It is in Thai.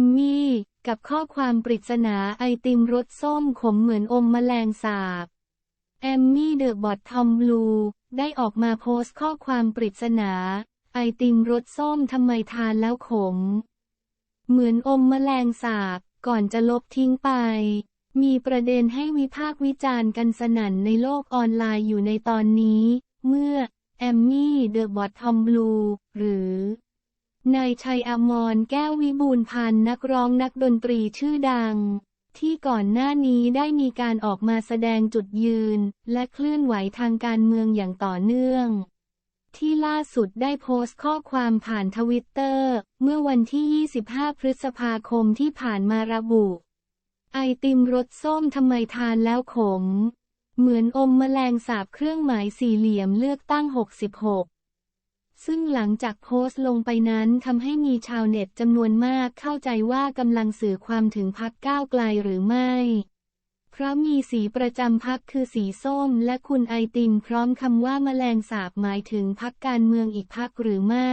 มมี่ กับข้อความปริศนาไอติมรสส้มขมเหมือนอมแมลงสาบ แอมมี่เดอะบอททอมบลู ได้ออกมาโพสต์ข้อความปริศนา ไอติมรสส้มทำไมทานแล้วขม เหมือนอมแมลงสาบ ก่อนจะลบทิ้งไป มีประเด็นให้วิพากษ์วิจารณ์กันสนั่นในโลกออนไลน์อยู่ในตอนนี้ เมื่อ แอมมี่เดอะบอททอมบลู หรือ นายชัยอมรแก้ววิบูลพันธ์นักร้องนักดนตรีชื่อดัง ที่ก่อนหน้านี้ได้มีการออกมาแสดงจุดยืน และเคลื่อนไหวทางการเมืองอย่างต่อเนื่อง ที่ล่าสุดได้โพสต์ข้อความผ่านทวิตเตอร์เมื่อวันที่ 25 พฤษภาคมที่ผ่านมาระบุ ไอติมรสส้มทำไมทานแล้วขม เหมือนอมแมลงสาบเครื่องหมายสี่เหลี่ยมเลือกตั้ง 66 ซึ่งหลังจากโพสต์ลงไปนั้นทำให้มีชาวเน็ตจำนวนมากเข้าใจว่ากำลังสื่อความถึงพักก้าวไกลหรือไม่ เพราะมีสีประจำพักคือสีส้มและคุณไอติมพร้อมคำว่าแมลงสาบหมายถึงพักการเมืองอีกพักหรือไม่